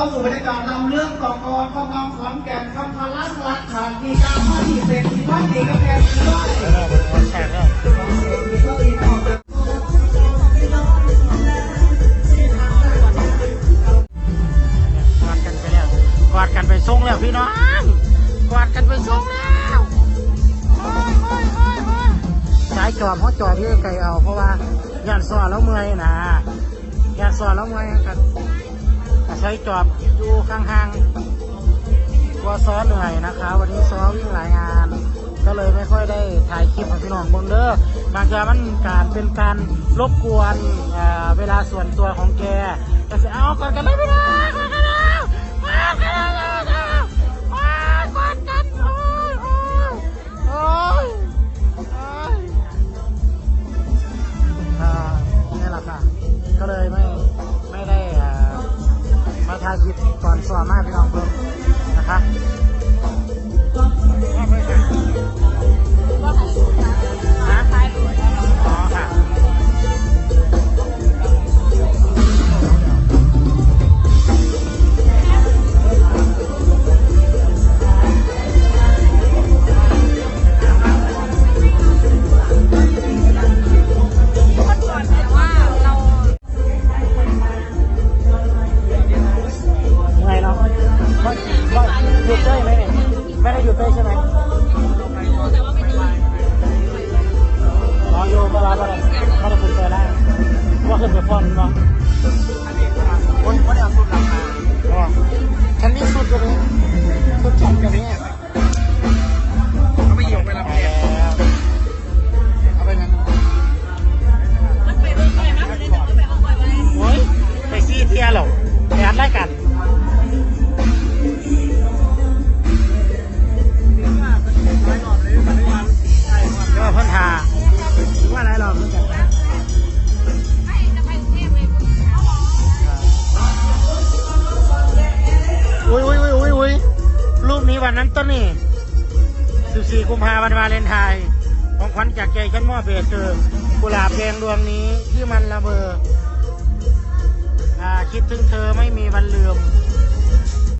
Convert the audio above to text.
เข้าสู่บรรยากาศนำเรื่องต่อกรข้องขอนแก่นคำพลังรักฐานมีการมาที่เป็นที่พักดีกาแฟด้วยแล้วมันแตกแล้วก็อีกต่อไปกอดกันไปแล้วกอดกันไปส่งแล้วพี่น้องกอดกันไปส่งแล้วโอ้ยโอ้ยโอ้ยโอ้ยสายจอมเขาจอดที่ไกลเอาเพราะว่าย่านซอแล้วเมื่อยนะย่านซอแล้วเมื่อยกัน ใช้จอบอยู่ข้างๆกลัวซ้อเหนื่อยนะคะ วันนี้ซ้อวิ่งหลายงาน ก็เลยไม่ค่อยได้ถ่ายคลิปให้พี่น้องบนเด้อบางทีมันการเป็นการรบกวนเวลาส่วนตัวของแกก็จะเอาก่อนกันเลยพี่น้องก่อนกันแล้วก่อนกันแล้วก่อนกันโอ้ยโอ้ยโอยโอยอ่านี่แหละค่ะก็เลยไม่ ถ่ายคลิปก่อนสอนมากพี่น้องเพิ่มนะคะ ได้หยุดเต้ยใช่ไหมอ๋ออยู่เวลาเวลาไม่คุณเต้ยได้ว่าขึ้นไปฟ้อนเนาะ ว่าอะไรหรอกรู้จักไหมอุ้ยอุ้ยอุ้ยอุ้ยอุ้ยรูปนี้วันนั้นต้นนี่ 14 กุมภาพันธ์วาเลนไทน์ของขวัญจากใจฉันมอบเบสคือกุหลาบแดงดวงนี้ที่มันระเบออ่าคิดถึงเธอไม่มีวันลืม